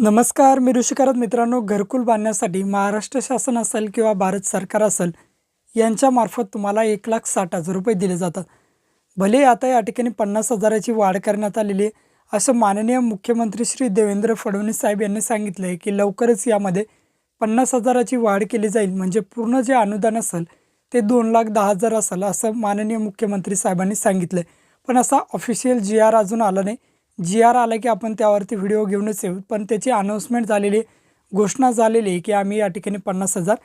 नमस्कार मी ऋषिकारत मित्रांनो घरकुल बांधण्यासाठी महाराष्ट्र शासन असेल किंवा भारत सरकार असेल यांच्यामार्फत तुम्हाला एक लाख साठ हजार रुपये दिले जातात. भले आता या ठिकाणी पन्नास हजाराची वाढ करण्यात आलेली आहे असं माननीय मुख्यमंत्री श्री देवेंद्र फडणवीस साहेब यांनी सांगितलं आहे की लवकरच यामध्ये पन्नास हजाराची वाढ केली जाईल. म्हणजे पूर्ण जे अनुदान असेल ते दोन लाख दहा हजार असेल असं माननीय मुख्यमंत्री साहेबांनी सांगितलं आहे पण असा ऑफिशियल जी आर अजून आला नाही. जी आर आला की आपण त्यावरती व्हिडिओ घेऊनच येऊ. पण त्याची अनाऊन्समेंट झालेली घोषणा झालेली आहे की आम्ही या ठिकाणी पन्नास हजार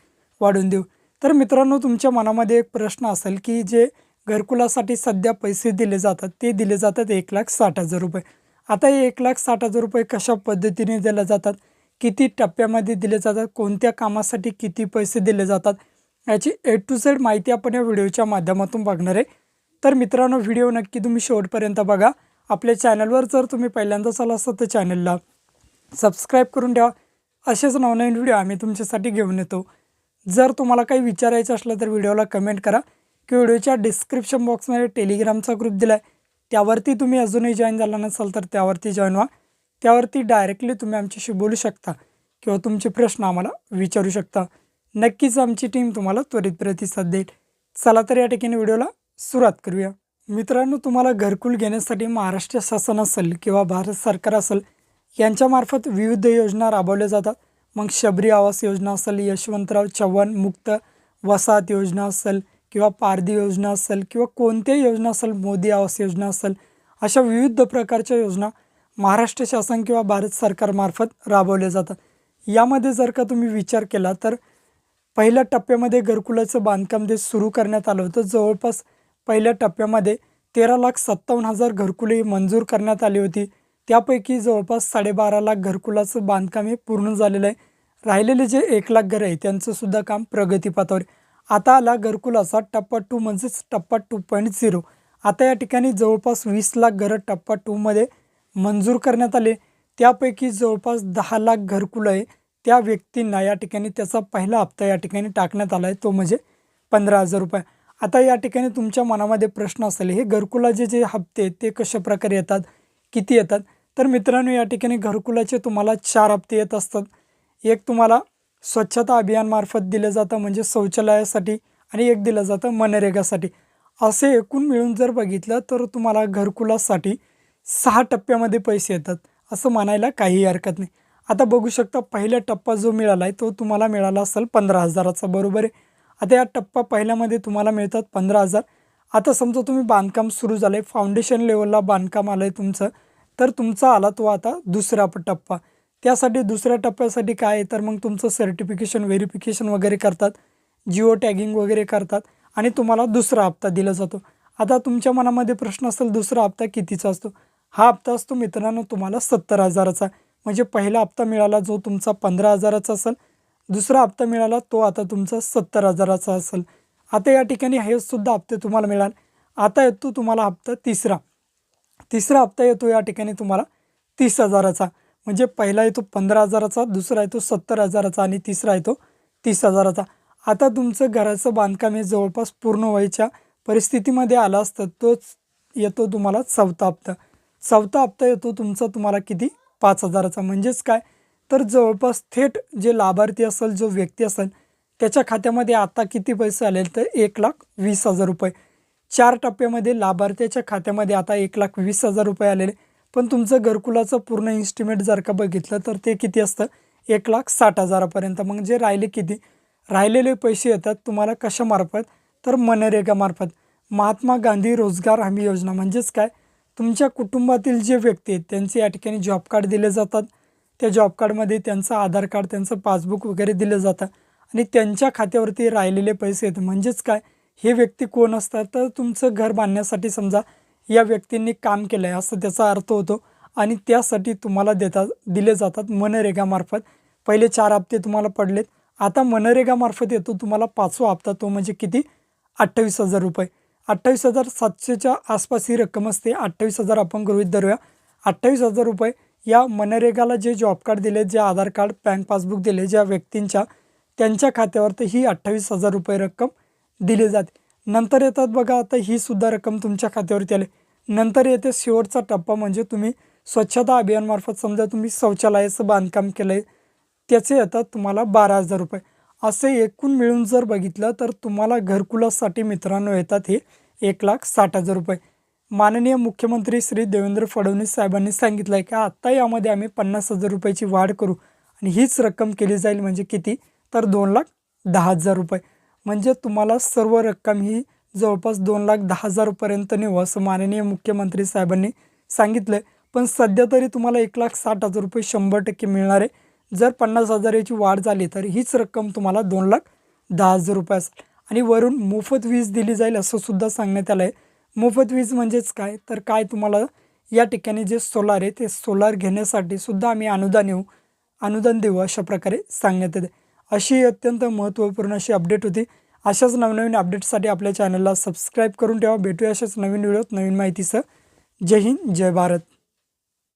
वाढवून देऊ. तर मित्रांनो तुमच्या मनामध्ये एक प्रश्न असेल की जे घरकुलासाठी सध्या पैसे दिले जातात ते दिले जातात एक लाख साठ हजार रुपये. आता हे एक लाख साठ हजार रुपये कशा पद्धतीने दिले जातात? किती टप्प्यामध्ये दिले जातात? कोणत्या कामासाठी किती पैसे दिले जातात? याची ए टू झेड माहिती आपण या व्हिडिओच्या माध्यमातून बघणार आहे. तर मित्रांनो व्हिडिओ नक्की तुम्ही शेवटपर्यंत बघा. आपल्या चॅनलवर जर तुम्ही पहिल्यांदाच आला असाल तर चॅनलला सबस्क्राईब करून ठेवा. असेच नवनवीन व्हिडिओ आम्ही तुमच्यासाठी घेऊन येतो. जर तुम्हाला काही विचारायचं असलं तर व्हिडिओला कमेंट करा. किंवा व्हिडिओच्या डिस्क्रिप्शन बॉक्समध्ये टेलिग्रामचा ग्रुप दिला आहे त्यावरती तुम्ही अजूनही जॉईन झाला नसाल तर त्यावरती जॉईन व्हा. त्यावरती डायरेक्टली तुम्ही आमच्याशी बोलू शकता. किंवा तुमचे प्रश्न आम्हाला विचारू शकता. नक्कीच आमची टीम तुम्हाला त्वरित प्रतिसाद देईल. चला तर या ठिकाणी व्हिडिओला सुरुवात करूया. मित्रांनो तुम्हाला घरकुल घेण्यासाठी महाराष्ट्र शासन असेल किंवा भारत सरकार असेल यांच्यामार्फत विविध योजना राबवल्या जातात. मग शबरी आवास योजना असेल यशवंतराव चव्हाण मुक्त वसाहत योजना असेल किंवा पारधी योजना असेल किंवा कोणत्याही योजना असेल मोदी आवास योजना असेल अशा विविध प्रकारच्या योजना महाराष्ट्र शासन किंवा भारत सरकारमार्फत राबवल्या जातात. यामध्ये जर का तुम्ही विचार केला तर पहिल्या टप्प्यामध्ये घरकुलाचं बांधकाम जे सुरू करण्यात आलं होतं जवळपास पहिल्या टप्प्यामध्ये तेरा लाख सत्तावन्न हजार घरकुले मंजूर करण्यात आली होती. त्यापैकी जवळपास साडेबारा लाख घरकुलाचं बांधकाम हे पूर्ण झालेलं आहे. राहिलेले जे एक लाख घरं आहे त्यांचंसुद्धा काम प्रगतीपथावर आहे. आता आला घरकुलाचा टप्पा टू म्हणजेच टप्पा टू पॉईंट झिरो. आता या ठिकाणी जवळपास वीस लाख घरं टप्पा टूमध्ये मंजूर करण्यात आले. त्यापैकी जवळपास दहा लाख घरकुलं आहे. त्या व्यक्तींना या ठिकाणी त्याचा पहिला हप्ता या ठिकाणी टाकण्यात आला आहे. तो म्हणजे पंधरा हजार रुपये. आता या ठिकाणी तुमच्या मनामध्ये प्रश्न असेल हे घरकुलाचे जे हप्ते आहेत ते कशा प्रकारे येतात? किती येतात? तर मित्रांनो या ठिकाणी घरकुलाचे तुम्हाला चार हप्ते येत असतात. एक तुम्हाला स्वच्छता अभियानमार्फत दिलं जातं म्हणजे शौचालयासाठी आणि एक दिलं जातं मनरेगासाठी. असे एकूण मिळून जर बघितलं तर तुम्हाला घरकुलासाठी सहा टप्प्यामध्ये पैसे येतात असं म्हणायला काही हरकत नाही. आता बघू शकता पहिला टप्पा जो मिळाला आहे तो तुम्हाला मिळाला असेल पंधरा हजाराचा. बरोबर आहे? आता या टप्पा पहिल्यामध्ये तुम्हाला मिळतात पंधरा हजार. आता समजा तुम्ही बांधकाम सुरू झालं आहे फाउंडेशन लेवलला बांधकाम आलं आहे तुमचं तर तुमचा आला तो आता दुसरा टप्पा. त्यासाठी दुसऱ्या टप्प्यासाठी काय आहे? तर मग तुमचं सर्टिफिकेशन व्हेरिफिकेशन वगैरे करतात जिओ टॅगिंग वगैरे करतात आणि तुम्हाला दुसरा हप्ता दिला जातो. आता तुमच्या मनामध्ये प्रश्न असेल दुसरा हप्ता कितीचा असतो? हा हप्ता असतो मित्रांनो तुम्हाला सत्तर हजाराचा. म्हणजे पहिला हप्ता मिळाला जो तुमचा पंधरा हजाराचा असेल दुसरा हप्ता मिळाला तो आता तुमचा सत्तर हजाराचा असेल. आता या ठिकाणी हे सुद्धा हप्ते तुम्हाला मिळाल. आता येतो तुम्हाला हप्ता तिसरा. तिसरा हप्ता येतो या ठिकाणी तुम्हाला तीस हजाराचा. म्हणजे पहिला येतो पंधरा हजाराचा दुसरा येतो सत्तर हजाराचा आणि तिसरा येतो तीस हजाराचा. आता तुमचं घराचं बांधकाम हे जवळपास पूर्ण व्हायच्या परिस्थितीमध्ये आलं असतं तोच येतो तुम्हाला चौथा हप्ता. चौथा हप्ता येतो तुमचा तुम्हाला किती? पाच हजाराचा. म्हणजेच काय? तर जवळपास थेट जे लाभार्थी असेल जो व्यक्ती असेल त्याच्या खात्यामध्ये आता किती पैसे आले तर एक लाख वीस हजार रुपये. चार टप्प्यामध्ये लाभार्थ्याच्या खात्यामध्ये आता एक लाख वीस हजार रुपये आलेले. पण तुमचं घरकुलाचं पूर्ण इन्स्टिमेट जर का बघितलं तर ते किती असतं? एक लाख साठ हजारापर्यंत. मग जे राहिले किती? राहिलेले पैसे येतात तुम्हाला कशामार्फत? तर मनरेगामार्फत. महात्मा गांधी रोजगार हमी योजना म्हणजेच काय? तुमच्या कुटुंबातील जे व्यक्ती आहेत त्यांचे या ठिकाणी जॉब कार्ड दिले जातात. त्या जॉब कार्डमध्ये त्यांचं आधार कार्ड त्यांचं पासबुक वगैरे दिलं जातं. आणि त्यांच्या खात्यावरती राहिलेले पैसे येतात म्हणजेच काय? हे व्यक्ती कोण असतात? तर तुमचं घर बांधण्यासाठी समजा या व्यक्तींनी काम केलं आहे असं त्याचा अर्थ होतो. आणि त्यासाठी तुम्हाला देतात दिले जातात मनरेगामार्फत पहिले चार हप्ते तुम्हाला पडलेत. आता मनरेगामार्फत येतो तुम्हाला पाचवा हप्ता तो म्हणजे किती? अठ्ठावीस हजार रुपये. अठ्ठावीस हजार सातशेच्या आसपास ही रक्कम असते. अठ्ठावीस हजार आपण गृहीत धरूया. अठ्ठावीस हजार रुपये या मनरेगाला जे जॉब कार्ड दिले जे आधार कार्ड बँक पासबुक दिले ज्या व्यक्तींच्या त्यांच्या खात्यावरती ही अठ्ठावीस हजार रुपये रक्कम दिली जाते. नंतर येतात बघा आता ही सुद्धा रक्कम तुमच्या खात्यावरती आली. नंतर येते शेवटचा टप्पा म्हणजे तुम्ही स्वच्छता अभियानमार्फत समजा तुम्ही शौचालयाचं बांधकाम केलं आहे त्याचे येतात तुम्हाला बारा हजार रुपये. असे एकूण मिळून जर बघितलं तर तुम्हाला घरकुलासाठी मित्रांनो येतात हे एक लाख साठ हजार रुपये. माननीय मुख्यमंत्री श्री देवेंद्र फडणवीस साहेबांनी सांगितलं आहे की आत्ता यामध्ये आम्ही पन्नास हजार रुपयाची वाढ करू आणि हीच रक्कम केली जाईल म्हणजे किती? तर दोन लाख दहा हजार रुपये. म्हणजे तुम्हाला सर्व रक्कम ही जवळपास दोन लाख दहा हजारपर्यंत नेऊ असं माननीय मुख्यमंत्री साहेबांनी सांगितलं आहे पण सध्या तरी तुम्हाला एक लाख साठ हजार रुपये शंभर टक्के मिळणार आहे. जर पन्नास हजार याची वाढ झाली तर हीच रक्कम तुम्हाला दोन लाख दहा हजार रुपये असेल. आणि वरून मोफत वीज दिली जाईल असं सुद्धा सांगण्यात आलं आहे मोफत वीज म्हणजेच काय? तर काय तुम्हाला या ठिकाणी जे सोलार आहे ते सोलार घेण्यासाठी सुद्धा आम्ही अनुदान येऊ अनुदान देऊ अशा प्रकारे सांगण्यात येते. अशी अत्यंत महत्त्वपूर्ण अशी अपडेट होती. अशाच नवनवीन अपडेट्ससाठी आपल्या चॅनलला सबस्क्राईब करून ठेवा. भेटूया अशाच नवीन व्हिडिओत नवीन माहितीसह. जय हिंद जय भारत.